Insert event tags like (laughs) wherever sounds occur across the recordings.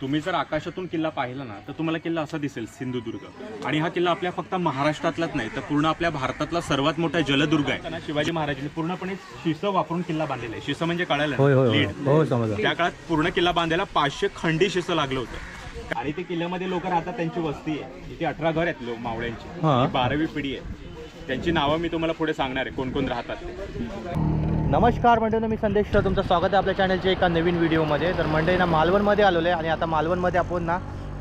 तुम्ही जर आकाशातून किल्ला पाहिला ना तर तुम्हाला किल्ला असा दिसेल सिंधुदुर्ग. आणि हा किल्ला आपल्या फक्त महाराष्ट्रातलाच नाही तर पूर्ण आपल्या भारतातला सर्वात मोठा जलदुर्ग आहे. शिवाजी महाराजांनी पूर्णपणे शिसं वापरून किल्ला बांधलेला आहे. शिसं म्हणजे लीड. हो समजलं. त्या काळात पूर्ण किल्ला बांधायला पाचशे खंडी शिसं लागलं होतं. आणि ते किल्ल्यामध्ये लोक राहतात त्यांची वस्ती आहे. इथे अठरा घर आहेत लोक मावळ्यांची. हा. ही. बारावी पिढी आहे. त्यांची नावं मी तुम्हाला पुढे सांगणार आहे कोण कोण राहतात ते. नमस्कार मंडळी मी संदेश तुमचं स्वागत आहे आपल्या चॅनलच्या एका नवीन व्हिडिओमध्ये. तर मंडळी ना मालवणमध्ये आलेलो आहे आणि आता मालवणमध्ये आपण ना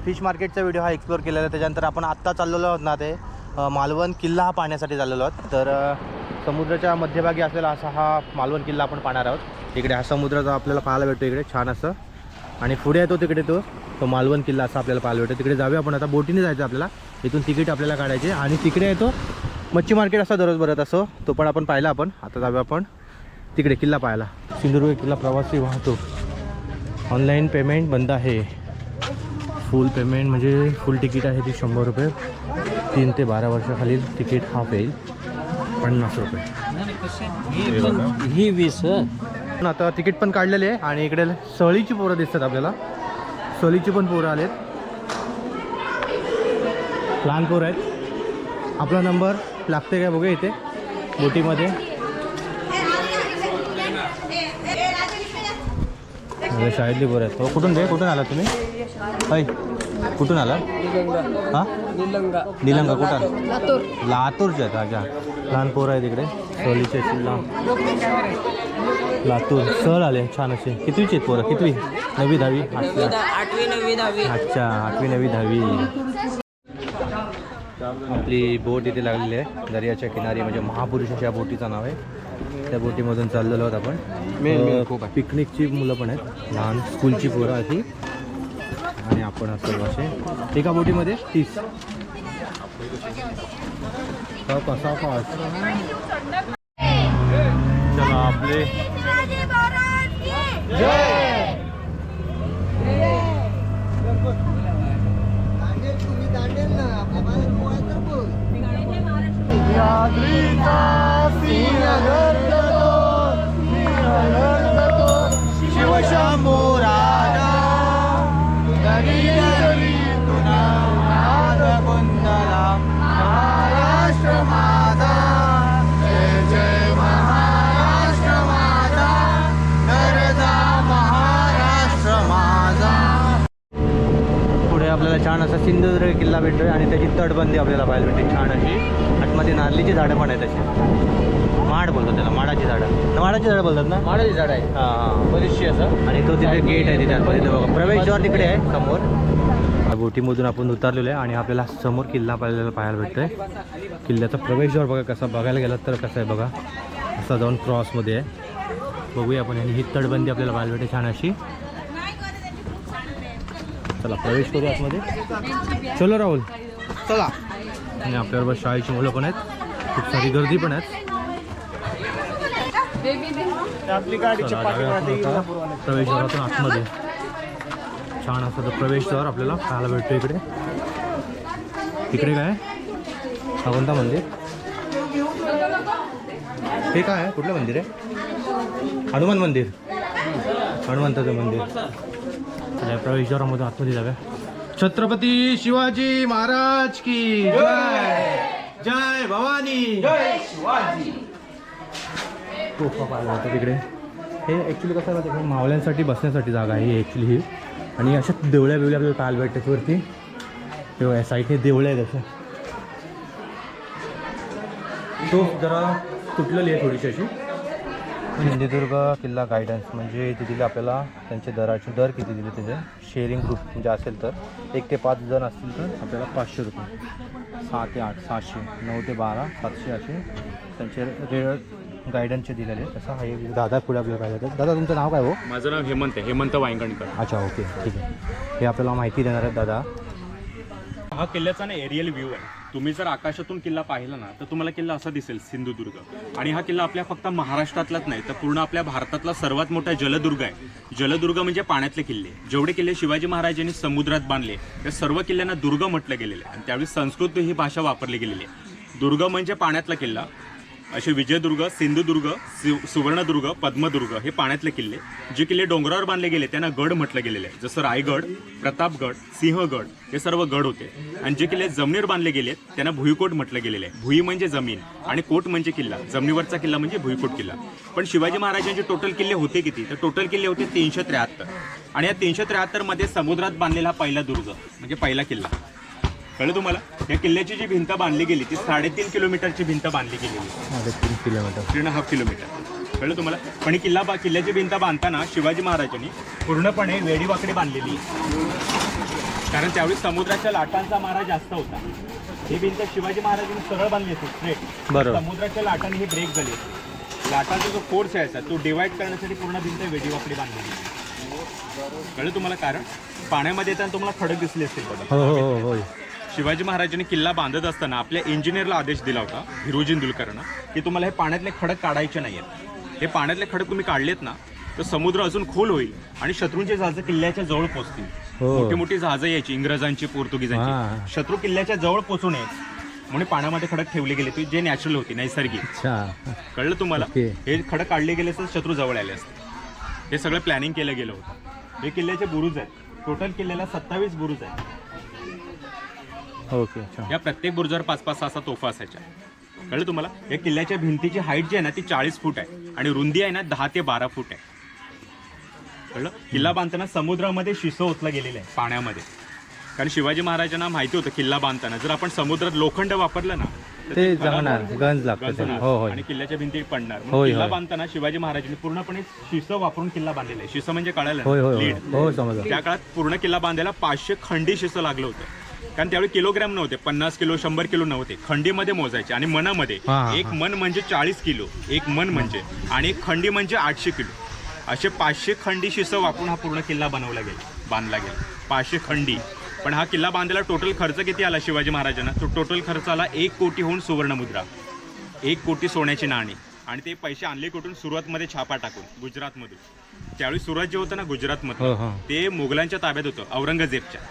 फिश मार्केटचा व्हिडिओ हा एक्सप्लोर केलेला आहे. त्याच्यानंतर आपण आत्ता चाललेलो आहोत ना ते मालवण किल्ला हा पाहण्यासाठी चाललेलो आहोत. तर समुद्राच्या मध्यभागी असलेला असा हा मालवण किल्ला आपण पाहणार आहोत. इकडे हा समुद्र जो आपल्याला पाहायला भेटतो इकडे छान असं. आणि पुढे येतो तिकडे तो तो मालवण किल्ला असा आपल्याला पाहायला भेटतो. तिकडे जाऊया आपण. आता बोटीने जायचं आपल्याला. इथून तिकीट आपल्याला काढायचे. आणि तिकडे येतो मच्छी मार्केट असा दररोज भरत असो. तो पण आपण पाहिला आपण. आता जाऊया आपण. तिकडे किल्ला पाहायला. सिंधुदुर्ग किल्ला प्रवासी वाहतूक. ऑनलाईन पेमेंट बंद आहे. फुल पेमेंट म्हणजे फुल तिकीट आहे ती शंभर रुपये. तीन ते बारा वर्षाखालील तिकीट हाफ येईल. पन्नास रुपये. हे बघा. ही वीस पण आता तिकीट पण काढलेले आहे आणि इकडे सळीची पोरं दिसतात आपल्याला. सळीची पण पोरं आलेत. लहान पोरं आहेत. आपला नंबर लागते काय बघूया इथे. बोटीमध्ये. अरे शाळेतली पोरं आहेत. हो कुठून रे? कुठून आला तुम्ही? हाय. कुठून आला? हां? निलंगा. निलंगा कुठं आला? लातूरचे आहेत अच्छा लहान पोरं आहेत इकडे. सहलीचे लातूर. सहल आले छान असे. कितवीचे आहेत पोरं? कितवी? नववी दहावी? अच्छा आठवी नववी दहावी. अच्छा आठवी नववी दहावी. आपली बोट इथे लागलेली आहे. दर्याच्या किनारी म्हणजे महापुरुष अशा बोटीचं नाव आहे. त्या बोटीमधून चाललेलो आहोत आपण. पिकनिकची मुलं पण आहेत. लहान स्कूलची पोरं ही. आणि आपण असं असे. एका बोटीमध्ये तीस. सावकाश चला आपले. Minha dor minha dor, fina dor da dor, Shiva छान असा सिंधुदुर्ग किल्ला भेटतोय आणि त्याची तटबंदी आपल्याला पाहायला भेटते. छान अशी आतमध्ये नारळीची झाडं पण आहेत तशी माड बोलतात त्याला माडाची झाडं. माडाची झाडं बोलतात ना? माडाची झाड आहे हां बरीचशी असं. आणि तो तिथे गेट आहे तिथे आतमध्ये. बघा प्रवेशद्वार तिकडे आहे समोर. बोटीमधून आपण उतरलेलो आहे आणि आपल्याला समोर किल्ला पाहिलेला पाहायला भेटतोय. किल्ल्याचा प्रवेशद्वार बघा कसा बघायला गेलात तर कसा आहे बघा. असा जाऊन क्रॉसमध्ये आहे. बघूया आपण आणि ही तटबंदी आपल्याला पाहायला भेटते छान अशी. चला प्रवेश करू आतमध्ये. चलो राहुल. चला. आणि आपल्याबरोबर शाळेची मुलं पण आहेत. खूप सारी गर्दी पण आहेत. प्रवेशद्वारातून आतमध्ये. छान असं तो प्रवेशद्वार आपल्याला पाहायला भेटतो इकडे. इकडे काय? हा कोणता मंदिर. हे काय? आहे कुठलं मंदिर आहे? हनुमान मंदिर. हनुमंताचं मंदिर. प्रवेशद्वारामधून आतमध्ये जाऊया. छत्रपती शिवाजी महाराज की जय. जय भवानी. जय शिवाजी. पाहिला होता तिकडे. हे ॲक्च्युली कसं आहे मावळ्यांसाठी बसण्यासाठी जागा आहे ही ॲक्च्युली ही. आणि अशा देवळ्या बिवळ्या आपल्याला पाहायला भेटतात वरती. हे बघा, या साईडने देवळ्या आहेत अशा. तो जरा तुटलेली आहे थोडीशी अशी. सिंधुदुर्ग किल्ला गायडन्स म्हणजे तिथे आपल्याला त्यांचे दराचे दर किती दिले त्याचे शेअरिंग ग्रुप म्हणजे असेल तर एक ते पाच जण असतील तर आपल्याला पाचशे रुपये. सहा ते आठ सहाशे नऊ ते बारा सातशे असे त्यांचे रेट गायडन्सचे दिलेले. तसं हा एक दादा पुढे आपल्याला पाहिजे होतं दादा तुमचं नाव काय हो? माझं नाव हेमंत आहे हेमंत वायंगणकर. अच्छा ओके ठीक आहे. हे आपल्याला माहिती देणार आहेत दादा. हा किल्ल्याचा ना एरियल व्ह्यू आहे. तुम्ही जर आकाशातून किल्ला पाहिला ना तर तुम्हाला किल्ला असा दिसेल सिंधुदुर्ग. आणि हा किल्ला आपल्या फक्त महाराष्ट्रातलाच नाही तर पूर्ण आपल्या भारतातला सर्वात मोठा जलदुर्ग आहे. जलदुर्ग म्हणजे पाण्यातले किल्ले. जेवढे किल्ले शिवाजी महाराजांनी समुद्रात बांधले त्या सर्व किल्ल्यांना दुर्ग म्हटलं गेलेलं आहे. आणि त्यावेळी संस्कृत ही भाषा वापरली गेलेली आहे. दुर्ग म्हणजे पाण्यातला किल्ला. असे विजयदुर्ग सिंधुदुर्ग सु- सुवर्णदुर्ग पद्मदुर्ग हे पाण्यातले किल्ले जे किल्ले डोंगरावर बांधले गेले त्यांना गड म्हटलं गेलेले आहे. जसं रायगड प्रतापगड सिंहगड हे सर्व गड होते. आणि जे किल्ले जमिनीवर बांधले गेले त्यांना भुईकोट म्हटलं गेलेले आहे. भुई म्हणजे जमीन आणि कोट म्हणजे किल्ला. जमिनीवरचा किल्ला म्हणजे भुईकोट किल्ला. पण शिवाजी महाराजांचे टोटल किल्ले होते किती? तर टोटल किल्ले होते तीनशे त्र्याहत्तर. आणि या तीनशे त्र्याहत्तरमध्ये समुद्रात बांधलेला पहिला दुर्ग म्हणजे पहिला किल्ला. कळलं तुम्हाला? या किल्ल्याची जी भिंत बांधली गेली ती साडेतीन किलोमीटरची भिंत बांधली गेलेली. तीन kilometre. Three and half kilometre. कळलं तुम्हाला? पण ही किल्ला बा किल्ल्याची भिंत बांधताना शिवाजी महाराजांनी पूर्णपणे वेडीवाकडी बांधलेली. कारण त्यावेळी समुद्राच्या लाटांचा मारा जास्त होता. ही भिंत शिवाजी महाराजांनी सरळ बांधली होती स्ट्रेट बरोबर. समुद्राच्या लाटांनी ही ब्रेक झाली होती. लाटांचा जो फोर्स यायचा तो डिवाइड करण्यासाठी पूर्ण भिंत वेडीवाकडी बांधलेली. कळलं तुम्हाला? कारण पाण्यामध्ये येताना तुम्हाला खडक दिसले असतील बघा. हो हो हो होय. शिवाजी महाराजांनी किल्ला बांधत असताना आपल्या इंजिनियरला आदेश दिला होता हिरोजी इंदुलकरनं की तुम्हाला हे पाण्यातले खडक काढायचे नाही आहेत हे पाण्यातले खडक तुम्ही काढलेत ना तर समुद्र अजून खोल होईल आणि शत्रूंचे जहाजं किल्ल्याच्या जवळ पोहोचतील हो. मोठी मोठी जहाजं यायची इंग्रजांची. पोर्तुगीजांची. शत्रू किल्ल्याच्या जवळ पोहोचू नयेत म्हणून पाण्यामध्ये खडक ठेवले गेले. ते जे नॅचरल होती नैसर्गिक. कळलं तुम्हाला. हे खडक काढले गेले तर शत्रू जवळ आले असते. हे सगळं प्लॅनिंग केलं गेलं होतं. हे किल्ल्याचे बुरुज आहेत. टोटल किल्ल्याला सत्तावीस बुरुज आहेत. ओके अच्छा. या प्रत्येक बुरुजावर पाच पाच सहा सहा तोफा असायच्या. कळलं तुम्हाला? या किल्ल्याच्या भिंतीची हाईट जी आहे ना ती चाळीस फूट आहे. आणि रुंदी आहे ना दहा ते बारा फूट आहे. कळलं? किल्ला बांधताना समुद्रामध्ये शिसं ओतलं गेलेलं आहे पाण्यामध्ये. कारण शिवाजी महाराजांना माहिती होतं किल्ला बांधताना. जर आपण समुद्रात लोखंड वापरलं ना ते होईल. गंज लागतं. हो आणि किल्ल्याच्या भिंती पडणार. किल्ला. बांधताना शिवाजी महाराजांनी पूर्णपणे शिसं वापरून किल्ला बांधलेला आहे. शिसं म्हणजे लीड. हो त्या काळात पूर्ण किल्ला बांधायला पाचशे खंडी शिसं लागलं होतं. कारण त्यावेळी किलोग्रॅम नव्हते पन्नास किलो शंभर किलो नव्हते. खंडीमध्ये मोजायचे आणि मनामध्ये. हा, हा, एक हा. मन म्हणजे चाळीस किलो एक मन म्हणजे. आणि एक खंडी म्हणजे आठशे किलो. असे पाचशे खंडी शिसं वापरून हा पूर्ण किल्ला बनवला गेला बांधला गेला. पाचशे खंडी. पण हा किल्ला बांधायला टोटल खर्च किती आला शिवाजी महाराजांना? तो टोटल खर्च आला एक कोटीहून सुवर्णमुद्रा. एक कोटी सोन्याची नाणी. आणि ते पैसे आणले कुठून? सुरतमध्ये छापा टाकून गुजरातमधून. त्यावेळी सुरत जे होतं ना हो गुजरातमध्ये हो. ते मोगलांच्या ताब्यात होतं औरंगजेबच्या.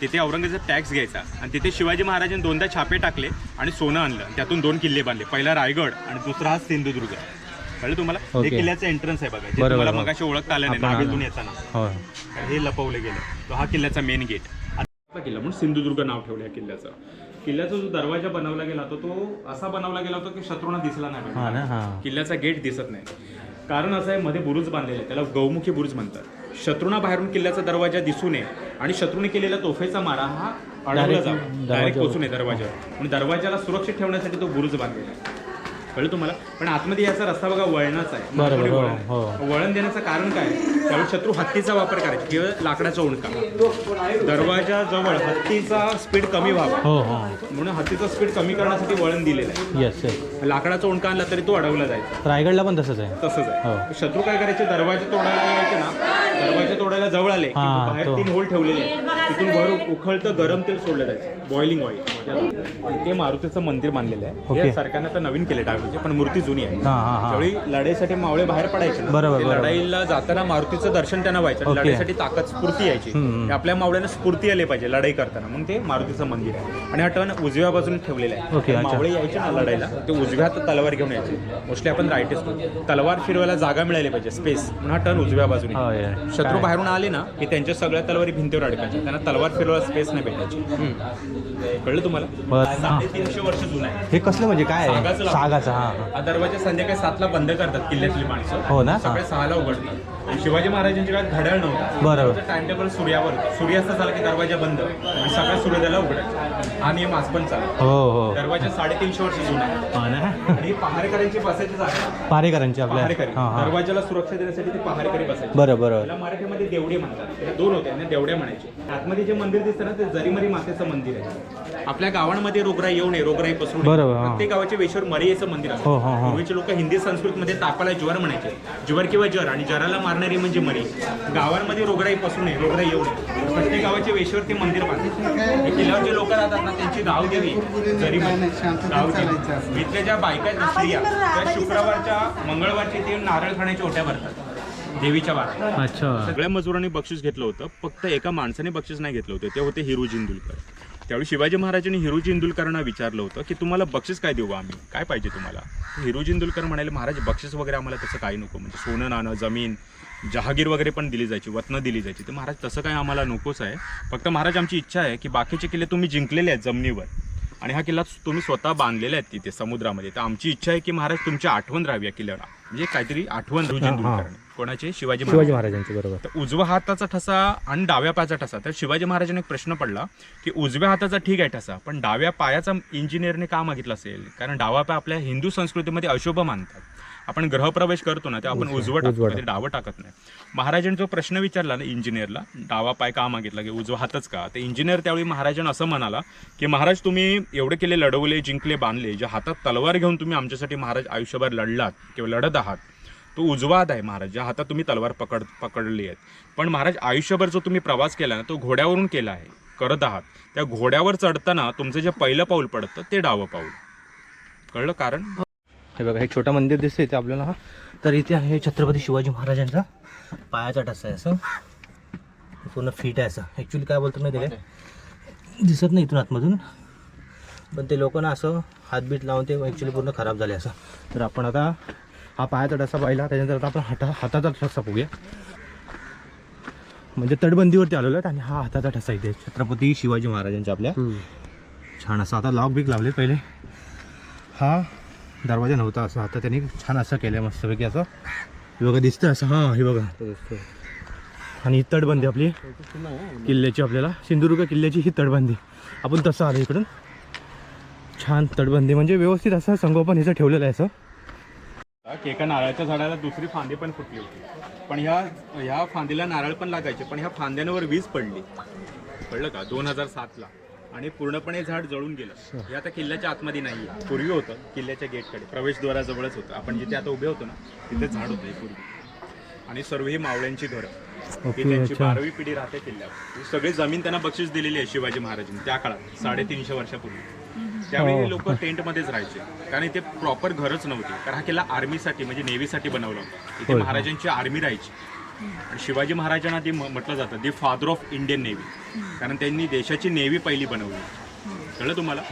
तिथे औरंगजेब टॅक्स घ्यायचा. आणि तिथे शिवाजी महाराजांनी दोनदा छापे टाकले आणि सोनं आणलं. त्यातून दोन किल्ले बांधले. पहिला रायगड आणि दुसरा हा सिंधुदुर्ग. कळलं तुम्हाला? हे ओके. किल्ल्याचं एंट्रन्स आहे बघा जे बरोबर, तुम्हाला हो. मगाशी ओळखता आलं नाही आपण नागेतून आलं. येताना. हो हे लपवलं गेलं. तो हा किल्ल्याचा मेन गेट किल्ला म्हणून सिंधुदुर्ग नाव ठेवलं या किल्ल्याचं. किल्ल्याचा जो दरवाजा बनवला गेला होता तो असा बनवला गेला होता की शत्रूंना दिसला नाही हा. ना हा. किल्ल्याचा गेट दिसत नाही. कारण असं आहे मध्ये बुरुज बांधलेला आहे त्याला गौमुखी बुरुज म्हणतात. शत्रूंना बाहेरून किल्ल्याचा दरवाजा दिसू नये आणि शत्रूने केलेला तोफेचा मारा हा अडवला जावा. डायरेक्ट. पोचू नये दरवाजावर. म्हणून दरवाजाला सुरक्षित ठेवण्यासाठी तो बुरुज बांधलेला आहे. कळलं तुम्हाला? पण आतमध्ये याचा रस्ता बघा वळणाचा आहे. हो, वळण. हो. वळण देण्याचं कारण काय? त्यावेळी शत्रू हत्तीचा वापर करायचे. किंवा लाकडाचा उणका दरवाजा जवळ हत्तीचा स्पीड कमी व्हावा. हो हो. म्हणून हत्तीचा स्पीड कमी करण्यासाठी वळण दिलेलं आहे. लाकडाचा उणका आणला तरी तो अडवला जायचा रायगडला पण तसंच आहे. तसंच. आहे. शत्रू काय करायचे? दरवाजे तोडायला यायचे ना? दरवाजे तोडायला जवळ आले. की बाहेर. तीन होल ठेवलेले. तिथून वर उखळतं गरम तेल सोडलं जायचं. बॉइलिंग ऑइल ते मारुतीचं मंदिर बांधलेलं आहे. हे सरकारने आता नवीन केले डावीचे पण मूर्ती जुनी आहे. हा हा हा. त्यावेळी लढाईसाठी मावळे बाहेर पडायचे. बरोबर, ते. लढाईला जाताना मारुतीचं दर्शन त्यांना व्हायचं. लढाईसाठी ताकद स्फूर्ती यायची. आपल्या मावळ्यांना स्फूर्ती आली पाहिजे लढाई करताना. म्हणून ते मारुतीचं मंदिर आहे. आणि हा टर्न उजव्या बाजूने ठेवलेला आहे. मावळे यायचे ना लढाईला ते उजव्या तलवार घेऊन यायचे. मोस्टली आपण राईट तलवार फिरवायला जागा मिळाली पाहिजे स्पेस म्हणून हा टर्न उजव्या बाजूने. शत्रू बाहेरून आले ना की त्यांच्या सगळ्या तलवारी भिंतीवर अडकायच्या. त्यांना तलवार फिरवायला स्पेस नाही भेटायची. कळलं तुम्हाला? बरं, हा. साडेतीनशे वर्ष जुना आहे. हे कसलं म्हणजे काय आहे? सागाचं हा हा. हा दरवाजा संध्याकाळी सातला बंद करतात किल्ल्यातली माणसं. हो ना? सकाळी सहाला उघडतात. शिवाजी महाराजांच्या काळात घड्याळ नव्हता. बरोबर. टाइम टेबल सूर्यावर होतं. सूर्यास्त झाला की दरवाजा बंद. आणि सकाळ सूर्योदयाला उघडायचा. हा नियम आज पण चालू हो हो. दरवाजा साडेतीनशे वर्ष जुना आहे. हा ना? आणि पहारेकरांची बसायची जागा आहे. पारेकरांची आपल्या पहारेकरी. हा हा. दरवाजाला सुरक्षा देण्यासाठी ते पहारेकरी बसायचे. बरं बरं त्याला मराठीमध्ये देवडे म्हणतात. त्याला दोन होते आणि देवड्या म्हणायचे. आतमध्ये जे मंदिर दिसतं ना ते जरीमरी मातेचं मंदिर आहे. आपल्या गावांमध्ये रोगराई येऊ नये रोगराई पसरू नये. बरोबर, हा. प्रत्येक गावाच्या वेशीवर मरियेचं मंदिर हो, असतं हो, हो. पूर्वीचे लोक हिंदी संस्कृतमध्ये तापाला ज्वर म्हणायचे. ज्वर किंवा जर आणि जराला मारणारी म्हणजे मरी. गावांमध्ये रोगराई पसरू नये रोगराई येऊ नये. प्रत्येक गावाच्या वेशीवर ते मंदिर हे किल्ल्यावर जे लोक राहतात ना त्यांची गावदेवी जरीमरी गावदेवी इथल्या ज्या बायका स्त्रिया त्या शुक्रवारच्या मंगळवारची ते नारळ खाण्याच्या ओट्या भरतात. देवीच्या वाट अच्छा. सगळ्या मजुरांनी बक्षीस घेतलं होतं फक्त एका माणसाने बक्षीस नाही घेतलं होतं. ते होते हिरो जिंदुलकर. त्यावेळी शिवाजी महाराजांनी हिरोजी इंदुलकरांना विचारलं होतं की तुम्हाला बक्षीस काय देऊ आम्ही? काय पाहिजे तुम्हाला? हिरोजी इंदुलकर म्हणाले महाराज बक्षीस वगैरे आम्हाला तसं काही नको. म्हणजे सोनं नाणं जमीन जहागीर वगैरे पण दिली जायची वतनं दिली जायची. तर महाराज तसं काय आम्हाला नकोच आहे. फक्त महाराज आमची इच्छा आहे की बाकीचे किल्ले तुम्ही जिंकलेले आहेत जमिनीवर आणि हा किल्ला तुम्ही स्वतः बांधलेला आहेत तिथे समुद्रामध्ये. तर आमची इच्छा आहे की महाराज तुमची आठवण राहावी या किल्ल्याला. म्हणजे काहीतरी आठवण इंदुलकरांनी कोणाचे? शिवाजी महाराज शिवाजी महाराजांचे. बरोबर. तर उजव्या हाताचा ठसा आणि डाव्या पायाचा ठसा. तर शिवाजी महाराजांना एक प्रश्न पडला की उजव्या हाताचा ठीक आहे ठसा पण डाव्या पायाचा इंजिनियरने का मागितला असेल? कारण डावा पाय आपल्या हिंदू संस्कृतीमध्ये अशुभ मानतात. आपण ग्रहप्रवेश करतो ना ते आपण उजवं. टाकतो कधी डावं टाकत नाही. महाराजांनी जो प्रश्न विचारला ना इंजिनियरला डावा पाय का मागितला की उजवा हातच का? तर इंजिनियर त्यावेळी महाराजांना असं म्हणाला की महाराज तुम्ही एवढे केले लढवले जिंकले बांधले ज्या हातात तलवार घेऊन तुम्ही आमच्यासाठी महाराज आयुष्यभर लढलात किंवा लढत आहात तो उजवा हात आहे महाराज ज्या हातात तुम्ही तलवार पकड पकडली आहेत. पण महाराज आयुष्यभर जो तुम्ही प्रवास केला ना तो घोड्यावरून केला आहे करत आहात. त्या घोड्यावर चढताना तुमचं जे पहिलं पाऊल पडतं ते डावं पाऊल. कळलं कारण? हे बघा हे छोटं मंदिर दिसतंय इथे आपल्याला. तर इथे आहे छत्रपती शिवाजी महाराजांचा पायाचा टसा आहे असं. पूर्ण फिट आहे असं. ॲक्च्युली काय बोलतो आहे काय दिसत नाही इथून आतमधून. पण ते लोक ना असं हातबीट लावून ते ॲक्च्युली पूर्ण खराब झाले असं. तर आपण आता हा पायाचा टसा पाहिला. त्याच्यानंतर आता आपण हाता हाताचा ठसा बघूया. म्हणजे तटबंदीवरती आलेलो आहेत आणि हा हाताचा ठसा इथे छत्रपती शिवाजी महाराजांच्या आपल्या. छान असं आता लॉक बिक लावले पहिले. हा दरवाजा नव्हता असं. आता त्यांनी छान असं केलं आहे मस्तपैकी असं. हे बघा दिसतं असं. हां हे बघा. आणि ही तटबंदी आपली. किल्ल्याची आपल्याला. सिंधुदुर्ग किल्ल्याची ही तटबंदी. आपण तसं आलं इकडून. छान तटबंदी. म्हणजे व्यवस्थित असं संगोपन ह्याचं ठेवलेलं आहे असं. एका नारळाच्या झाडाला दुसरी फांदी पण फुटली होती. पण ह्या ह्या फांदीला नारळ पण लागायचे पण ह्या फांद्यांवर वीज पडली. कळलं का? दोन हजार सातला. आणि पूर्णपणे झाड जळून गेलं. हे आता किल्ल्याच्या आतमध्ये नाही पूर्वी होतं किल्ल्याच्या गेटकडे. प्रवेशद्वाराजवळच होतं. आपण जिथे आता उभे होतो ना तिथे झाड होतं हे पूर्वी. आणि सर्व ही मावळ्यांची घरं. ही त्यांची. बारावी पिढी राहते किल्ल्यावर. ही सगळी जमीन त्यांना बक्षीस दिलेली आहे शिवाजी महाराजांनी त्या काळात साडेतीनशे वर्षापूर्वी. त्यावेळी हो. लोक टेंटमध्येच राहायचे. कारण इथे प्रॉपर घरच नव्हती. कारण हा किल्ला आर्मीसाठी म्हणजे नेव्हीसाठी बनवला होता. इथे. महाराजांची आर्मी राहायची. शिवाजी महाराजांना ती म्हटलं जातं the father of Indian navy कारण त्यांनी देशाची नेव्ही पहिली बनवली. कळलं तुम्हाला?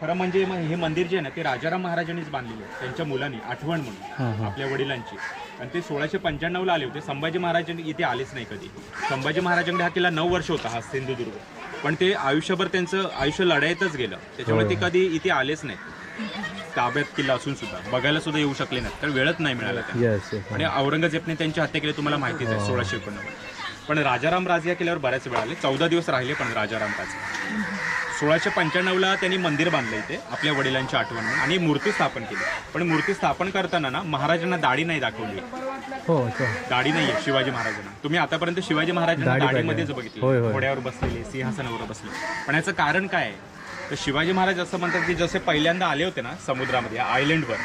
खरं म्हणजे हे मंदिर जे आहे ना ते राजाराम महाराजांनीच बांधलेले आहे. त्यांच्या मुलांनी आठवण म्हणून आपल्या वडिलांची. आणि ते सोळाशे पंच्याण्णवला आले होते. संभाजी महाराजांनी इथे आलेच नाही कधी. संभाजी महाराजांकडे हा किल्ला नऊ वर्ष होता हा सिंधुदुर्ग. पण ते आयुष्यभर त्यांचं आयुष्य लढाईतच गेलं. त्याच्यामुळे ते कधी इथे आलेच नाहीत ताब्यात किल्ला असून सुद्धा. बघायला सुद्धा येऊ शकले नाहीत तर वेळच नाही मिळाला त्यांना. येस येस आणि औरंगजेबने त्यांची हत्या केली तुम्हाला माहितीच आहे सोळाशे एकोणनव्वद. पण राजाराम राजे या किल्ल्यावर बऱ्याच वेळ आले. चौदा दिवस राहिले पण राजाराम राजे. सोळाशे पंच्याण्णवला त्यांनी मंदिर बांधलं इथे आपल्या वडिलांची आठवण म्हणून आणि मूर्ती स्थापन केली. पण मूर्ती स्थापन करताना ना महाराजांना दाढी नाही दाखवली. हो अच्छा दाढी नाहीये शिवाजी महाराजांना. तुम्ही आतापर्यंत शिवाजी महाराजांना दाढी दाढीमध्येच. बघितलं. होय, होय. घोड्यावर बसलेले सिंहासनावर बसले. पण याचं कारण काय आहे? तर शिवाजी महाराज असं म्हणतात की जसे पहिल्यांदा आले होते ना समुद्रामध्ये आयलंडवर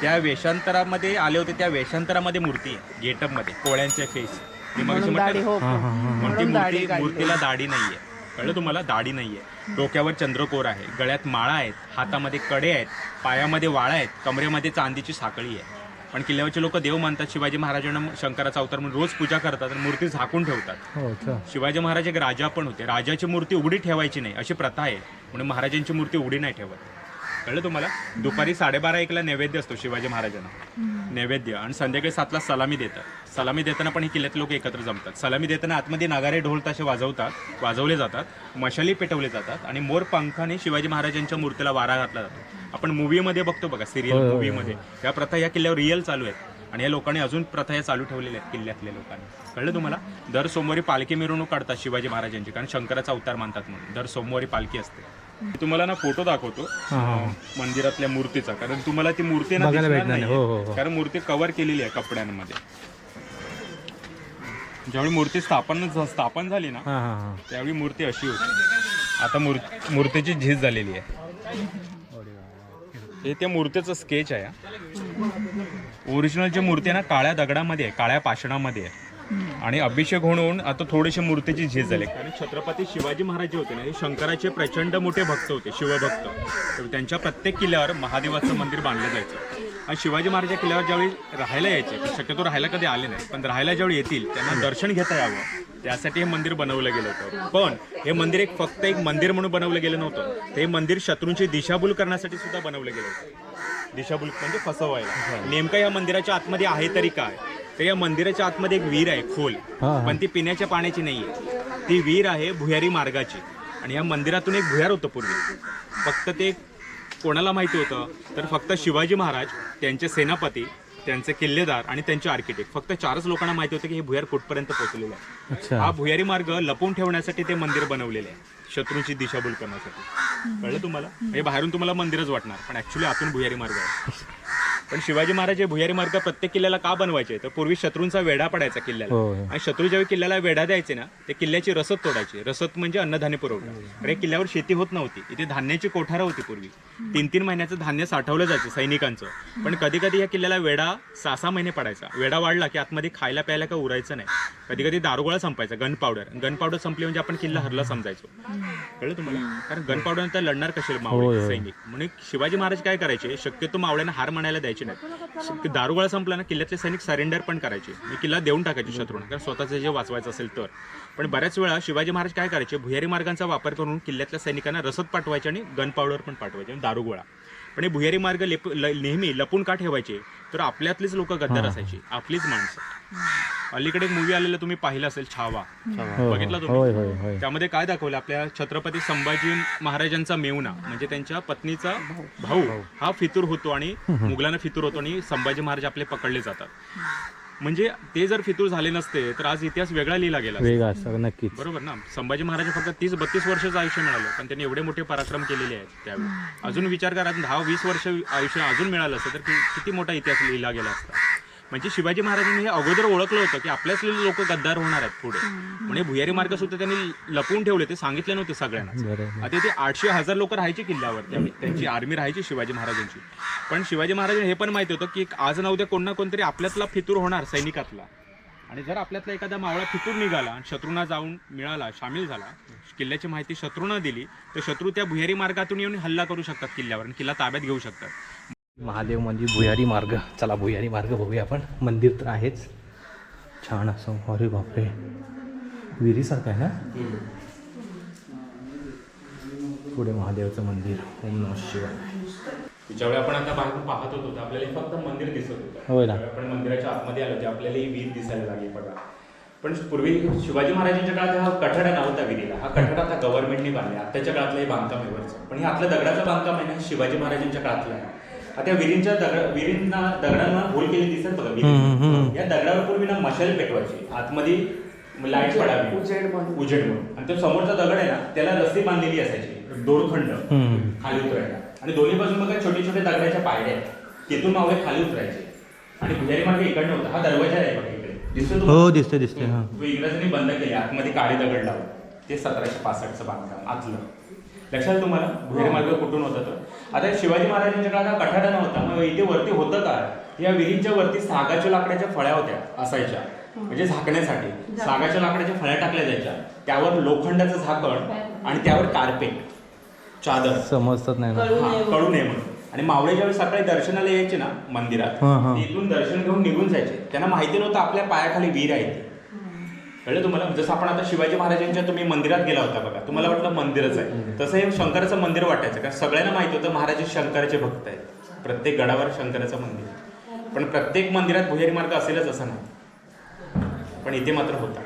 त्या वेषांतरामध्ये आले होते त्या वेषांतरामध्ये मूर्ती आहे गेटअपमध्ये कोळ्यांचे फेस हां पण ती मूर्ती मूर्तीला दाढी नाहीये. कळलं तुम्हाला? दाढी नाहीये. डोक्यावर चंद्रकोर आहे गळ्यात माळा आहेत हातामध्ये कडे आहेत पायामध्ये वाळा आहेत कमरेमध्ये चांदीची साखळी आहे. पण किल्ल्यावरचे लोक देव मानतात शिवाजी महाराजांना शंकराचा अवतार म्हणून रोज पूजा करतात आणि मूर्ती झाकून ठेवतात. हो अच्छा. शिवाजी महाराज एक राजा पण होते. राजाची मूर्ती उघडी ठेवायची नाही अशी प्रथा आहे. म्हणून महाराजांची मूर्ती उघडी नाही ठेवत. कळलं तुम्हाला? दुपारी साडेबारा एकला नैवेद्य असतो शिवाजी महाराजांना. नैवेद्य. आणि संध्याकाळी सातला सलामी देतात. सलामी देताना पण हे किल्ल्यात लोक एकत्र जमतात. सलामी देताना आतमध्ये नागारे ढोल ताशे वाजवतात वाजवले जातात मशाली पेटवले जातात आणि मोर पंखाने शिवाजी महाराजांच्या मूर्तीला वारा घातला जातो. आपण मूवीमध्ये बघतो बघा सिरियल मूवीमध्ये या प्रथा या किल्ल्यावर रिअल चालू आहेत. आणि या लोकांनी अजून प्रथा या चालू ठेवलेल्या आहेत किल्ल्यातल्या लोकांनी. कळलं तुम्हाला? दर सोमवारी पालखी मिरवणूक काढतात शिवाजी महाराजांची कारण शंकराचा अवतार मानतात म्हणून. दर सोमवारी पालखी असते. मी तुम्हाला ना फोटो दाखवतो. मंदिरातल्या मूर्तीचा. कारण तुम्हाला ती मूर्ती ना दिसणार. नाहीये. हो, हो, हो. कारण मूर्ती कव्हर केलेली आहे कपड्यांमध्ये. ज्यावेळी मूर्ती स्थापन स्थापन झाली ना हां हां हां. त्यावेळी मूर्ती अशी होती. आता मूर मूर्तीची झीज झालेली आहे. हे त्या मूर्तीचं स्केच आहे ओरिजिनल जी मूर्ती आहे ना काळ्या दगडामध्ये आहे काळ्या पाषाणामध्ये आहे. आणि अभिषेक होऊन आता थोडीशी मूर्तीची झीज झाली. कारण छत्रपती शिवाजी महाराज जे होते ना हे शंकराचे प्रचंड मोठे भक्त होते शिवभक्त. तर त्यांच्या प्रत्येक किल्ल्यावर महादेवाचं मंदिर बांधलं जायचं. आणि शिवाजी महाराज या किल्ल्यावर ज्यावेळी राहायला यायचे शक्यतो राहायला कधी आले नाही पण राहायला ज्यावेळी येतील त्यांना दर्शन घेता यावं. त्यासाठी हे मंदिर बनवलं गेलं होतं. पण हे मंदिर एक फक्त एक मंदिर म्हणून बनवलं गेलं नव्हतं. ते मंदिर शत्रूंची दिशाभूल करण्यासाठी सुद्धा बनवलं गेलं होतं. दिशाभूल म्हणजे फसवायला. नेमकं या मंदिराच्या आतमध्ये आहे तरी काय? तर या मंदिराच्या आतमध्ये एक विहीर आहे खोल. पण ती पिण्याच्या पाण्याची नाहीये. ती विहीर आहे भुयारी मार्गाची. आणि या मंदिरातून एक भुयार होतं पूर्वी. फक्त ते कोणाला माहिती होतं? तर फक्त शिवाजी महाराज त्यांचे सेनापती त्यांचे किल्लेदार आणि त्यांचे आर्किटेक्ट फक्त चारच लोकांना माहिती होतं की हे भुयार कुठपर्यंत पोहोचलेलं आहे. हा भुयारी मार्ग लपवून ठेवण्यासाठी ते मंदिर बनवलेले आहे. शत्रूंची दिशाभूल करण्यासाठी. कळलं तुम्हाला? हे बाहेरून तुम्हाला मंदिरच वाटणार पण ऍक्च्युली आतून भुयारी मार्ग आहे. पण शिवाजी महाराज हे भुयारी मार्ग प्रत्येक किल्ल्याला का बनवायचे? तर पूर्वी शत्रूंचा वेढा पडायचा किल्ल्याला. आणि शत्रू ज्यावेळी किल्ल्याला वेढा द्यायचे ना ते किल्ल्याची रसद तोडायचे. रसद म्हणजे अन्नधान्य पुरवठा. कारण या किल्ल्यावर शेती होत नव्हती. इथे धान्याची कोठारं होती पूर्वी. तीन तीन महिन्याचं धान्य साठवलं जायचं सैनिकांचं. पण कधी कधी या किल्ल्याला वेढा सहा सहा महिने पडायचा. वेढा वाढला की आतमध्ये खायला प्यायला काय उरायचं नाही. कधी कधी दारुगोळा संपायचा गन पावडर गन पावडर संपली म्हणजे आपण किल्ला हरला समजायचो. कळलं तुम्हाला? कारण गन पावडर नंतर लढणार कसे होय, मावळे. सैनिक? म्हणून शिवाजी महाराज काय करायचे? शक्यतो मावळ्यांना हार म्हणायला द्यायचे नाही. श- दारुगोळा संपला ना किल्ल्यातले सैनिक सरेंडर पण करायचे. म्हणजे किल्ला देऊन टाकायचे शत्रूंना कारण स्वतःचं जे वाचवायचं असेल तर. पण बऱ्याच वेळा शिवाजी महाराज काय करायचे भुयारी मार्गांचा वापर करून किल्ल्यातल्या सैनिकांना रसद पाठवायचे आणि गन पावडर पण पाठवायचे आणि दारुगोळा. पण हे भुयारी मार्ग लेप ल- नेहमी लपून का ठेवायचे? तर आपल्यातलीच लोक गद्दार असायची आपलीच माणसं. अलीकडे एक मूवी आलेला तुम्ही पाहिला असेल छावा. हो, बघितला हो. तुम्ही? होय होय होय. त्यामध्ये काय दाखवलं? आपल्या छत्रपती संभाजी महाराजांचा मेवना म्हणजे त्यांच्या पत्नीचा भाऊ हा फितूर होतो आणि मुघलांना फितूर होतो आणि संभाजी महाराज आपले पकडले जातात. म्हणजे ते जर फितूर झाले नसते तर आज इतिहास वेगळा लिहिला गेला असता. वेगळा असतं नक्कीच. बरोबर ना? संभाजी महाराज फक्त तीस बत्तीस वर्षाचं आयुष्य मिळालं पण त्यांनी एवढे मोठे पराक्रम केलेले आहेत त्यावेळी. अजून विचार करा दहा वीस वर्ष आयुष्य अजून मिळालं असतं तर कि- किती मोठा इतिहास लिहिला गेला असता? म्हणजे शिवाजी महाराजांनी हे अगोदर ओळखलं होतं की आपल्याच लोक गद्दार होणार आहेत पुढे. म्हणजे भुयारी मार्ग सुद्धा त्यांनी लपवून ठेवले ते सांगितले नव्हते सगळ्यांना आता ते आठशे हजार लोक राहायचे किल्ल्यावर त्यांची आर्मी राहायची शिवाजी महाराजांची. पण शिवाजी महाराजांना हे पण माहिती होतं की आज ना उद्या कोण ना कोणतरी आपल्यातला फितूर होणार सैनिकातला. आणि जर आपल्यातला एखादा मावळा फितूर निघाला आणि शत्रूंना जाऊन मिळाला सामील झाला किल्ल्याची माहिती शत्रूंना दिली तर शत्रू त्या भुयारी मार्गातून येऊन हल्ला करू शकतात किल्ल्यावर आणि किल्ला ताब्यात घेऊ शकतात. महादेव मंदिर भुयारी मार्ग. चला भुयारी मार्ग बघूया आपण. मंदिर तर आहेच. छान असं. अरे बापरे. विहिरीसारखं आहे ना? पुढे महादेवचं मंदिर. ओम नम शिवाय. ज्यावेळी आपण आता बाहेरून पाहत होतो आपल्याला फक्त मंदिर दिसत होतं. होय ना. आपण मंदिराच्या आतमध्ये आलो ते आपल्याला ही वीर दिसायला लागली बघा. पण पूर्वी शिवाजी महाराजांच्या काळात हा कठडा नव्हता विहिरीला. हा कठडा आता गव्हर्नमेंटने बांधला. आताच्या काळातलं हे बांधकाम आहे वरचं. पण हे आपलं दगडाचं बांधकाम आहे ना शिवाजी महाराजांच्या काळातलं आहे. आता विहिरींच्या दगड विहिरींना दगडांना होल केली दिसत बघा विहिरी. या दगडावर पूर्वी ना मशाल पेटवायची. आतमध्ये लाइट पडावी. उजेड म्हणून. उजेड म्हणून. आणि तो समोरचा दगड आहे ना त्याला रस्ती बांधलेली असायची. दोरखंड खाली उतरायला. आणि दोन्ही बाजून बघा छोटे छोटे दगडाच्या पायऱ्या आहेत. तिथून मावळे खाली उतरायचे. आणि भुजारी मार्ग इकडनं होता. हा दरवाजा आहे बघा इकडे. दिसतो? हो दिसते दिसते हां. तो इंग्रजांनी बंद केले. आतमध्ये काळे दगड लावून. ते सतराशे पासष्टचं बांधकाम. आतलं. लक्षात तुम्हाला? भुयारी मार्ग कुठून होता तो आता शिवाजी महाराजांच्या काळात हा कठाडा नव्हता. मग इथे वरती होतं काय? या विहिरींच्या वरती सागाच्या लाकडाच्या फळ्या होत्या असायच्या. म्हणजे झाकण्यासाठी. सागाच्या लाकडाच्या फळ्या टाकल्या जायच्या. त्यावर लोखंडाचं झाकण आणि त्यावर कार्पेट. चादर. समजतात नाही ना. हा, कळू नये म्हणून. आणि मावळे ज्यावेळी सकाळी दर्शनाला यायचे ना मंदिरात हा, हा. तिथून दर्शन घेऊन निघून जायचे. त्यांना माहिती नव्हतं आपल्या पायाखाली वीर आहे ते कळलं तुम्हाला? जसं आपण आता शिवाजी महाराजांच्या तुम्ही मंदिरात गेला होता बघा. तुम्हाला वाटलं मंदिरच आहे. तसं हे शंकराचं मंदिर वाटायचं. कारण सगळ्यांना माहिती होतं महाराज शंकराचे भक्त आहेत. प्रत्येक गडावर शंकराचं मंदिर. पण प्रत्येक मंदिरात भुयारी मार्ग असेलच असं नाही. पण इथे मात्र होता.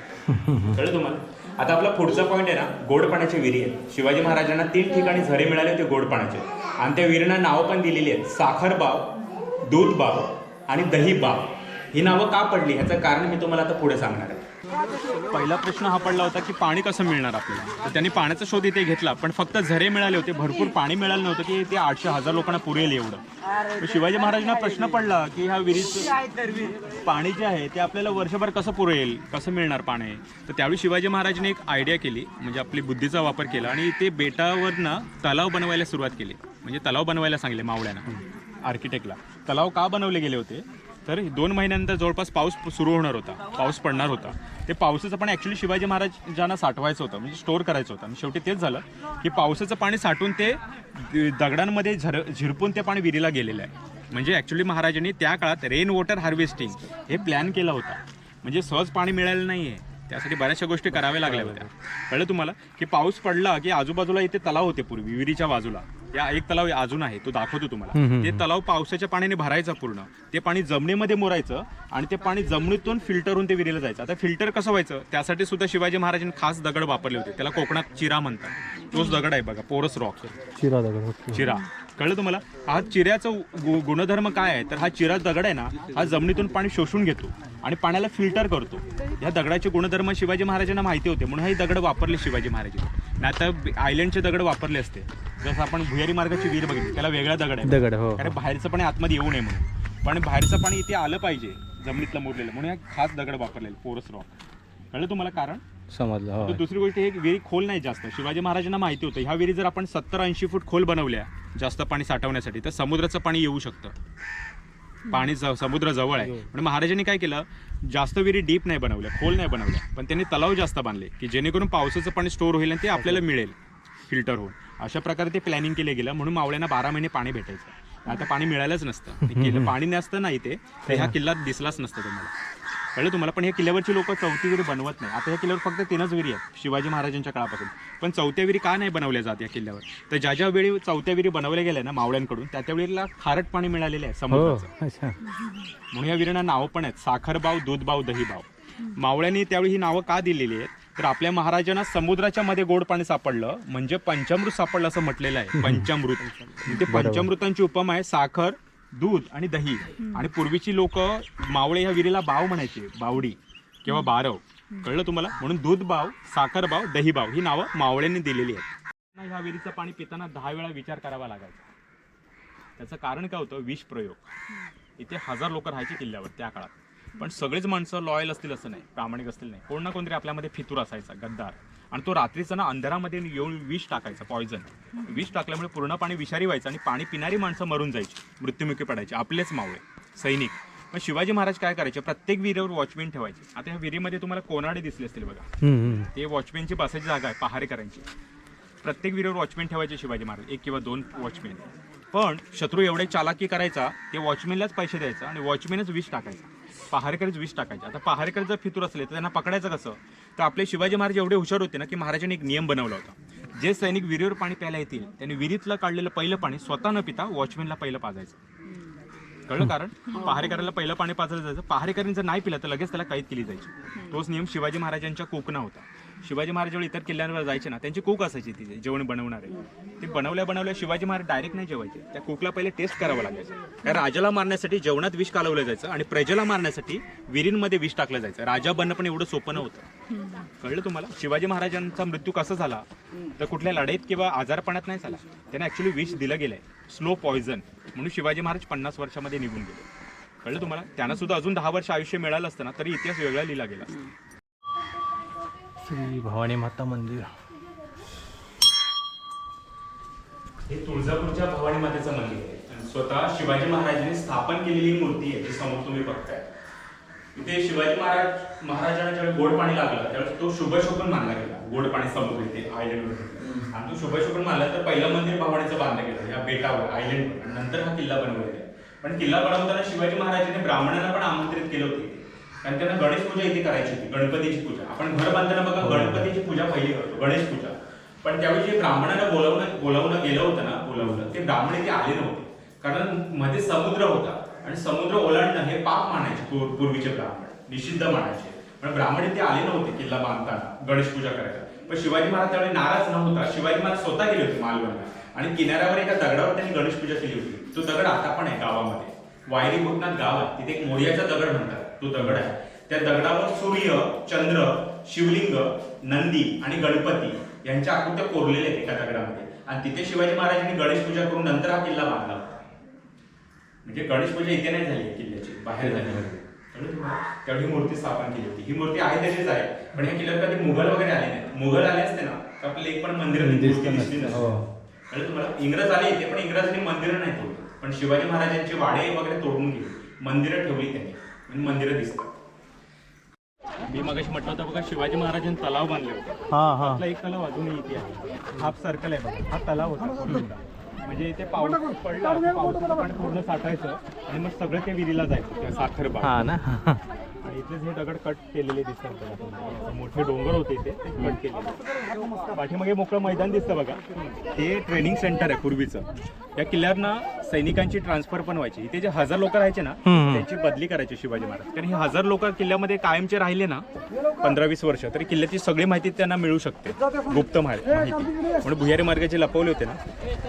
कळलं तुम्हाला? आता आपला पुढचा पॉईंट आहे ना गोड पाण्याची विहिरी आहे. शिवाजी महाराजांना तीन ठिकाणी झरे मिळाले होते गोड पाण्याचे आणि त्या विहिरींना नावं पण दिलेली आहेत. साखर बाव दूध बाव आणि दही बाव. ही नावं का पडली? ह्याचं कारण मी तुम्हाला आता पुढे सांगणार आहे. पहिला प्रश्न हा पडला होता की पाणी कसं मिळणार आपल्याला? तर त्यांनी पाण्याचा शोध इथे घेतला पण फक्त झरे मिळाले होते भरपूर पाणी मिळालं नव्हतं की ते आठशे हजार लोकांना पुरेल एवढं. शिवाजी महाराजांना प्रश्न पडला की ह्या विहिरीत पाणी जे आहे ते आपल्याला वर्षभर कसं पुरेल कसं मिळणार पाणी? तर त्यावेळी शिवाजी महाराजांनी एक आयडिया केली म्हणजे आपली बुद्धीचा वापर केला आणि ते बेटावरनं तलाव बनवायला सुरुवात केली. म्हणजे तलाव बनवायला सांगले मावळ्यांना आर्किटेक्टला तलाव का बनवले गेले होते? तर दोन महिन्यानंतर जवळपास पाऊस सुरू होणार होता. पाऊस पडणार होता. ते पावसाचं पाणी ॲक्च्युली शिवाजी महाराजांना साठवायचं होतं म्हणजे स्टोअर करायचं होतं. आणि शेवटी तेच झालं की पावसाचं पाणी साठून ते दगडांमध्ये झर झिरपून ते पाणी विहिरीला गेलेलं आहे. म्हणजे ॲक्च्युली महाराजांनी त्या काळात रेन वॉटर हार्वेस्टिंग हे प्लॅन केला होता. म्हणजे सहज पाणी मिळालं नाही आहे त्यासाठी बऱ्याचशा गोष्टी कराव्या लागल्या होत्या. कळलं तुम्हाला? की पाऊस पडला की आजूबाजूला इथे तलाव होते पूर्वी विहिरीच्या बाजूला. या एक तलाव अजून आहे तो दाखवतो तुम्हाला. ते तलाव पावसाच्या पाण्याने भरायचा पूर्ण. ते पाणी जमिनीमध्ये मोरायचं आणि ते पाणी जमिनीतून फिल्टर होऊन ते विहिरीला जायचं. आता फिल्टर कसं व्हायचं? त्यासाठी सुद्धा शिवाजी महाराजांनी खास दगड वापरले होते. त्याला कोकणात चिरा म्हणतात. तोच दगड आहे बघा पोरस रॉक. चिरा दगड चिरा. कळलं तुम्हाला? हा चिऱ्याचं गु- गुणधर्म काय आहे? तर हा चिरा दगड आहे ना हा जमिनीतून पाणी शोषून घेतो आणि पाण्याला फिल्टर करतो. या दगडाचे गुणधर्म शिवाजी महाराजांना माहिती होते म्हणून हे दगड वापरले शिवाजी महाराजांनी. नाही तर आयलंडचे दगड वापरले असते. जसं आपण भुयारी मार्गाची विहीर बघितली त्याला वेगळा दगड आहे. दगड हो. कारण बाहेरचं पाणी आतमध्ये येऊ नये म्हणून. पण बाहेरचं पाणी इथे आलं पाहिजे जमिनीतलं मुरलेलं. म्हणून हा खास दगड वापरलेलं पोरस रॉक. कळलं तुम्हाला कारण? समजलं हो दुसरी गोष्ट ही विहिरी खोल नाही जास्त. शिवाजी महाराजांना माहिती होतं ह्या विहिरी जर आपण सत्तर ऐंशी फूट खोल बनवल्या जास्त पाणी साठवण्यासाठी तर समुद्राचं पाणी येऊ शकतं. पाणी ज- समुद्र जवळ आहे. पण महाराजांनी काय केलं जास्त विहिरी डीप नाही बनवल्या खोल नाही बनवल्या. पण त्यांनी तलाव जास्त बांधले की जेणेकरून पावसाचं पाणी स्टोअर होईल आणि ते आपल्याला मिळेल फिल्टर होऊन. अशा प्रकारे ते प्लॅनिंग केलं गेलं म्हणून मावळ्यांना बारा महिने पाणी भेटायचं. आता पाणी मिळालंच नसतं. ते केलं (laughs) पाणी नसतं ना इथे तर ह्या किल्ल्यात दिसलाच नसतं तुम्हाला. कळलं तुम्हाला? पण ह्या किल्ल्यावरची लोक चौथी विहिरी बनवत नाही. आता ह्या किल्ल्यावर फक्त तीनच विहिरी आहेत शिवाजी महाराजांच्या काळापासून. पण चौथ्या विहिरी का नाही बनवल्या जात या किल्ल्यावर? तर ज्या ज्या वेळी चौथ्या विहिरी बनवल्या गेल्या ना मावळ्यांकडून त्या त्या वेळेला खारट पाणी मिळालेलं आहे हो समुद्राचं अच्छा. म्हणून या विहिरींना नावं पण आहेत साखरबाव दूधबाव दहीबाव मावळ्यांनी त्यावेळी ही नावं का दिलेली आहेत? तर आपल्या महाराजांना समुद्राच्या मध्ये गोड पाणी सापडलं म्हणजे पंचामृत सापडलं असं म्हटलेलं आहे (laughs) पंचामृत. ते पंचामृतांची उपमा आहे साखर दूध आणि दही. आणि पूर्वीची लोक मावळे ह्या विहिरीला बाव म्हणायचे बावडी किंवा बारव. कळलं तुम्हाला? म्हणून दूध बाव साखर बाव दही बाव ही नावं मावळ्यांनी दिलेली आहेत. ह्या विहिरीचं पाणी पिताना दहा वेळा विचार करावा लागायचा. त्याचं कारण काय होतं? विष प्रयोग. इथे हजार लोक राहायचे किल्ल्यावर त्या काळात. पण सगळेच माणसं लॉयल असतील असं नाही प्रामाणिक असतील नाही. कोण ना कोणतरी आपल्यामध्ये फितूर असायचा गद्दार. आणि तो रात्रीचा ना अंधारामध्ये येऊन विष टाकायचा पॉयझन विष टाकल्यामुळे पूर्ण पाणी विषारी व्हायचं आणि पाणी पिणारी माणसं मरून जायची मृत्युमुखी पडायची आपलेच मावळे सैनिक. पण शिवाजी महाराज काय करायचे? प्रत्येक विहिरीवर वॉचमॅन ठेवायचे. आता ह्या विहिरीमध्ये तुम्हाला कोनाडे दिसले असतील बघा. ते वॉचमॅनची बसायची जागा आहे पहारेकरांची प्रत्येक विहिरीवर वॉचमॅन ठेवायचे शिवाजी महाराज. एक किंवा दोन वॉचमॅन पण शत्रू एवढे चालाकी करायचा ते वॉचमॅनलाच पैसे द्यायचा आणि वॉचमॅनच विष टाकायचा. पहारेकरच विष टाकायचे. आता पहारेकर जर फितूर असले तर त्यांना पकडायचं कसं? तर आपले शिवाजी महाराज एवढे हुशार होते ना की महाराजांनी एक नियम बनवला होता. जे सैनिक विहिरीवर पाणी प्यायला येतील त्यांनी विहिरीतलं काढलेलं पहिलं पाणी स्वतः न पिता वॉचमॅनला पहिलं पाजायचं. कळलं कारण? पहारेकराला पहिलं पाणी पाजलं जायचं. पहारेकरांनी जर नाही पिलं तर लगेच त्याला कैद केली जायची. तोच नियम शिवाजी महाराजांच्या कोकणा होता. शिवाजी महाराज जेव्हा इतर किल्ल्यांवर जायचे ना त्यांची कुक असायची तिथे जेवण बनवणारे. ते बनवल्या बनवल्या शिवाजी महाराज डायरेक्ट नाही जेवायचे. त्या कुकला पहिले टेस्ट करावं लागायचं. कारण राजाला मारण्यासाठी जेवणात विष कालवलं जायचं आणि प्रजेला मारण्यासाठी विहिरींमध्ये विष टाकलं जायचं. राजा बनणं पण एवढं सोपं नव्हतं. कळलं तुम्हाला? शिवाजी महाराजांचा मृत्यू कसा झाला? तर कुठल्या लढाईत किंवा आजारपणात नाही झाला. त्यांना ऍक्च्युली विष दिलं गेलंय. स्लो पॉयझन म्हणून शिवाजी महाराज पन्नास वर्षामध्ये निघून गेले. कळलं तुम्हाला? त्यांना सुद्धा अजून दहा वर्ष आयुष्य मिळालं असतं ना तरी इतिहास वेगळा लिहिला गेला असता. श्री भवानी माता मंदिर. हे तुळजापूरच्या भवानी मातेचं मंदिर आहे. आणि स्वतः शिवाजी महाराजांनी स्थापन केलेली मूर्ती आहे जी समोर तुम्ही बघताय. इथे शिवाजी महाराज महाराजांना ज्यावेळी गोड पाणी लागलं त्यावेळेस तो शुभशोपन मानला गेला. गोड पाणी समुद्र इथे आयलंडवर आणि तो शुभशोपन मानला तर पहिलं मंदिर भवानीचं बांधलं गेलं या बेटावर आयलंडवर नंतर हा किल्ला बनवला गेला. पण किल्ला बनवताना शिवाजी महाराजांनी ब्राह्मणांना पण आमंत्रित केलं होतं. कारण त्यांना गणेश पूजा इथे करायची होती गणपतीची पूजा. आपण घर बांधताना बघा गणपतीची पूजा पहिली करतो गणेश पूजा. पण त्यावेळी जे ब्राह्मणांना बोलवणं बोलवणं गेलं होतं ना बोलवलं ते ब्राह्मण इथे आले नव्हते. कारण मध्ये समुद्र होता आणि समुद्र ओलांडणं हे पाप मानायचे पूर- पूर्वीचे ब्राह्मण. निषिद्ध मानायचे. पण ब्राह्मण इथे आले नव्हते किल्ला बांधताना गणेश पूजा करायला. पण शिवाजी महाराज त्यावेळी नाराज नव्हता. शिवाजी महाराज स्वतः गेले होते मालवणला. आणि किनाऱ्यावर एका दगडावर त्यांनी गणेश पूजा केली होती. तो दगड आता पण आहे गावामध्ये. वायरी भूतनाथ गाव आहे. तिथे एक मोर्याचा दगड म्हणतात. तो दगड आहे. त्या दगडावर सूर्य चंद्र शिवलिंग नंदी आणि गणपती यांच्या आकृत्या कोरलेल्या आहेत एका दगडामध्ये. आणि तिथे शिवाजी महाराजांनी गणेश पूजा करून नंतर हा किल्ला बांधला होता. म्हणजे गणेश पूजा इथे नाही झाली किल्ल्याची. बाहेर झाली? तेवढी मूर्ती स्थापन केली होती. ही मूर्ती आहे तशीच आहे पण या किल्ल्यावर कधी मुघल वगैरे आले नाहीत. मुघल आले असते ना तर आपल्याला एक पण मंदिर दिसली नसतं. हो. तुम्हाला? इंग्रज आले इथे पण इंग्रजांनी मंदिरं नाही तोडली. पण शिवाजी महाराजांचे वाडे वगैरे तोडून गेली. मंदिरं ठेवली त्यांनी. मंदिरं दिसतात. मी मगाशी म्हटलं होतं बघा शिवाजी महाराजांनी तलाव बांधले होते. हा हा. आपला एक तलाव अजूनही इथे आहे. हाफ सर्कल आहे बघा. हा तलाव होता. म्हणजे इथे पाऊस पडला पाणी पूर्ण साठायचं. आणि मग सगळं त्या विहिरीला जायचं त्या साखर हा ना? आणि इथलेच हे दगड कट केलेले दिसतात बघा. मोठे डोंगर होते इथे ते कट केलेले. पाठीमागे मोकळं मैदान दिसतं बघा. ते ट्रेनिंग सेंटर आहे पूर्वीचं. या किल्ल्यावर ना सैनिकांची ट्रान्सफर पण व्हायची. इथे जे हजार लोक राहायचे ना. त्यांची बदली करायची शिवाजी महाराज. कारण हे हजार लोक किल्ल्यामध्ये कायमचे राहिले ना पंधरा वीस वर्ष तरी किल्ल्याची सगळी माहिती त्यांना मिळू शकते. गुप्त माहि- माहिती. म्हणून भुयारी मार्गाचे लपवले होते ना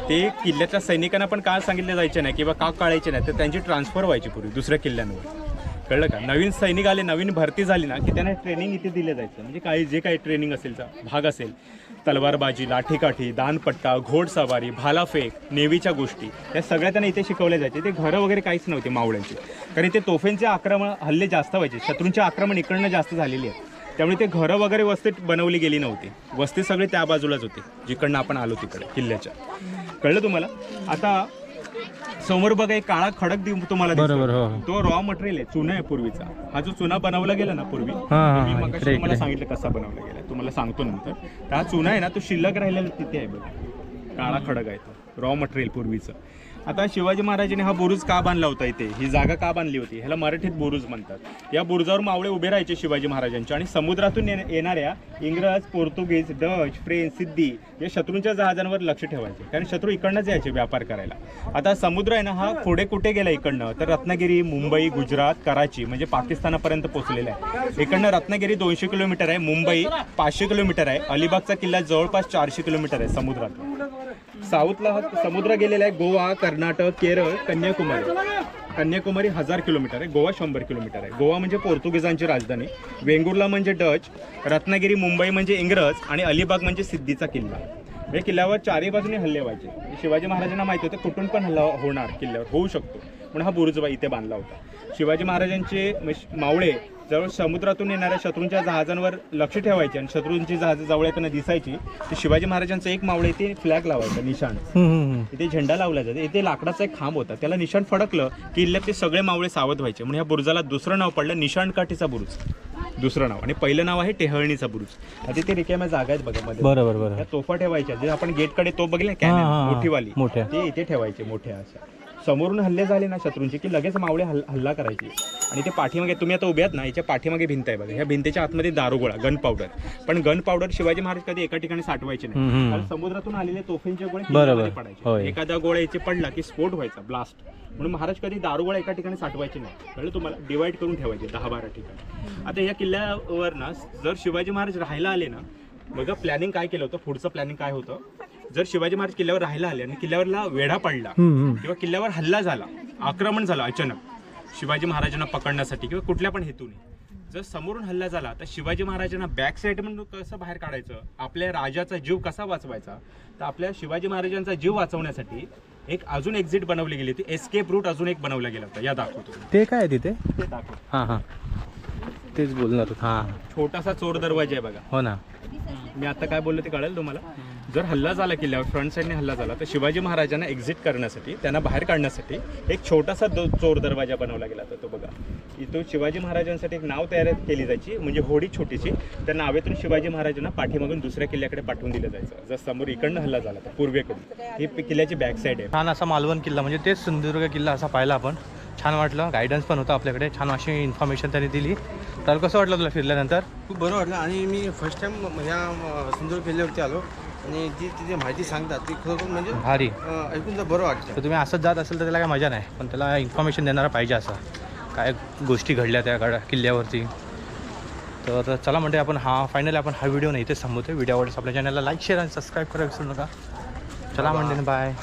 ते किल्ल्याच्या सैनिकांना पण का सांगितले जायचे नाही किंवा का कळायचे नाही तर त्यांची ट्रान्सफर व्हायची पूर्वी दुसऱ्या किल्ल्यांवर. कळलं का? नवीन सैनिक आले नवीन भरती झाली ना की त्यांना ट्रेनिंग इथे दिलं जायचं. म्हणजे काही जे काही ट्रेनिंग असेल तर भाग असेल तलवारबाजी लाठीकाठी दानपट्टा घोडसवारी भालाफेक नेवीच्या गोष्टी या सगळ्या त्यांना इथे शिकवल्या जायचे ते घरं वगैरे काहीच नव्हते मावळ्यांचे. कारण इथे तोफेंचे आक्रमण हल्ले जास्त व्हायचे. शत्रूंचे आक्रमण इकडनं जास्त झालेली आहे त्यामुळे ते घरं वगैरे वस्ती बनवली गेली नव्हती. वस्ती सगळी त्या बाजूलाच होती जिकडनं आपण आलो तिकडे किल्ल्याच्या. कळलं तुम्हाला? आता समोर बघा एक काळा खडक दि- तुम्हाला. बरोबर, हो, हो. तो रॉ मटेरियल आहे चुना आहे पूर्वीचा हा जो चुना बनवला गेला ना पूर्वी हा, हा, मी हा, मगाशी इकडे, तुम्हाला इकडे. सांगितलं कसा बनवला गेला तुम्हाला सांगतो नंतर तर हा चुना आहे ना तो शिल्लक राहिलेला तिथे आहे बघा काळा खडक आहे तो रॉ मटेरियल पूर्वीचं आता शिवाजी महाराजांनी हा बुरुज का बांधला होता इथे? ही जागा का बांधली होती? ह्याला मराठीत बुरुज म्हणतात. या बुरुजावर मावळे उभे राहायचे शिवाजी महाराजांचे आणि समुद्रातून ये- येणाऱ्या इंग्रज पोर्तुगीज डच फ्रेंच सिद्धी या शत्रूंच्या जहाजांवर लक्ष ठेवायचे. कारण शत्रू इकडनंच यायचे व्यापार करायला. आता समुद्र आहे ना हा पुढे कुठे गेला इकडनं? तर रत्नागिरी मुंबई गुजरात कराची म्हणजे पाकिस्तानापर्यंत पोहोचलेला आहे. इकडनं रत्नागिरी दोनशे किलोमीटर आहे मुंबई पाचशे किलोमीटर आहे अलिबागचा किल्ला जवळपास चारशे किलोमीटर आहे समुद्रात साऊथला हा समुद्र गेलेला आहे गोवा कर्नाटक केरळ कन्याकुमारी. कन्याकुमारी हजार किलोमीटर आहे गोवा शंभर किलोमीटर आहे. गोवा म्हणजे पोर्तुगीजांची राजधानी. वेंगुर्ला म्हणजे डच रत्नागिरी मुंबई म्हणजे इंग्रज आणि अलिबाग म्हणजे सिद्धीचा किल्ला. या किल्ल्यावर चारही बाजूने हल्ले व्हायचे. शिवाजी महाराजांना माहिती होतं कुठून पण हल्ला होणार किल्ल्यावर. होऊ शकतो. म्हणून हा बुरुजबा इथे बांधला होता. शिवाजी महाराजांचे म्हणजे मावळे जवळ समुद्रातून येणाऱ्या शत्रूंच्या जहाजांवर लक्ष ठेवायचे आणि शत्रूंची जहाजं जवळ येताना दिसायची तर शिवाजी महाराजांचं एक मावळे इथे फ्लॅग लावायचं निशाण. इथे झेंडा लावला जातो. इथे लाकडाचा एक खांब होता. त्याला निशाण फडकलं की इल्ल्यातले सगळे मावळे सावध व्हायचे. म्हणून ह्या बुरुजाला दुसरं नाव पडलं निशाणकाठीचा बुरुज. दुसरं नाव. आणि पहिलं नाव आहे टेहळणीचा बुरुज. आता तिथे रिकाम्या जागा आहेत बघा मध्ये. बरोबर तोफा ठेवायच्या. जे आपण गेटकडे तोफ बघितले हा. मोठीवाली. मोठ्या. ते इथे ठेवायचे मोठ्या अशा. समोरून हल्ले झाले ना शत्रूंचे की लगेच मावळे हल हल्ला करायचे. आणि ते पाठीमागे तुम्ही आता उभे आहात ना याच्या पाठीमागे भिंत आहे बघा. ह्या भिंतीच्या आतमध्ये दारुगोळा गन पावडर पण गन पावडर शिवाजी महाराज कधी एका ठिकाणी साठवायचे नाही. कारण समुद्रातून आलेले तोफेंचे गोळे. पडायचे. एखादा गोळा याचे पडला की स्फोट व्हायचा ब्लास्ट म्हणून महाराज कधी दारुगोळा एका ठिकाणी साठवायचे नाही. कळलं तुम्हाला? डिवाइड करून ठेवायचे दहा बारा ठिकाणी. आता या किल्ल्यावर ना जर शिवाजी महाराज राहायला आले ना बघा प्लॅनिंग काय केलं होतं? पुढचं प्लॅनिंग काय होतं? जर शिवाजी महाराज किल्ल्यावर राहायला आले आणि किल्ल्यावरला वेढा पडला. किंवा किल्ल्यावर हल्ला झाला आक्रमण झालं अचानक शिवाजी महाराजांना पकडण्यासाठी किंवा कुठल्या पण हेतूने जर समोरून हल्ला झाला तर शिवाजी महाराजांना बॅक साईड म्हणून कसं बाहेर काढायचं? आपल्या राजाचा जीव कसा वाचवायचा? तर आपल्या शिवाजी महाराजांचा जीव वाचवण्यासाठी एक अजून एक्झिट बनवली गेली होती. एस्केप रूट अजून एक बनवला गेला होता. या दाखवतो. ते काय तिथे? ते दाखव. हां हां. तेच बोलणार हां छोटासा चोर दरवाजा आहे बघा. हो ना. मी आता काय बोललो ते कळेल तुम्हाला. जर हल्ला झाला किल्ल्यावर फ्रंट साईडने हल्ला झाला तर शिवाजी महाराजांना एक्झिट करण्यासाठी त्यांना बाहेर काढण्यासाठी एक छोटासा दो चोर दरवाजा बनवला गेला होता तो बघा. इथून शिवाजी महाराजांसाठी एक नाव तयार केली जायची म्हणजे होडी छोटीशी. त्या नावेतून शिवाजी महाराजांना पाठीमागून दुसऱ्या किल्ल्याकडे पाठवून दिलं जायचं. जर समोर इकडनं हल्ला झाला तर पूर्वेकडून. ही किल्ल्याची बॅक साईड आहे. छान असा मालवण किल्ला म्हणजे तेच सिंधुदुर्ग किल्ला असा पाहिला आपण. छान वाटलं गायडन्स पण होतं आपल्याकडे. छान अशी इन्फॉर्मेशन त्यांनी दिली. तर कसं वाटलं तुला फिरल्यानंतर? खूप बरं वाटलं आणि मी फर्स्ट टाइम ह्या सुंदर किल्ल्यावरती आलो. आणि जी तिथे माहिती सांगतात ती खरोखर म्हणजे भारी. अं, ऐकून तर बरं वाटतं. तर तुम्ही असंच जात असेल तर त्याला काय मजा नाही पण त्याला इन्फॉर्मेशन देणारा पाहिजे असं. काय गोष्टी घडल्या त्या गड किल्ल्यावरती. तर चला म्हणते आपण हा फायनली आपण हा व्हिडिओ नाही इथेच थांबवतो व्हिडिओ आवडल्यास आपल्या चॅनलला लाईक शेअर आणि सबस्क्राईब करा विसरू नका. चला म्हणते बाय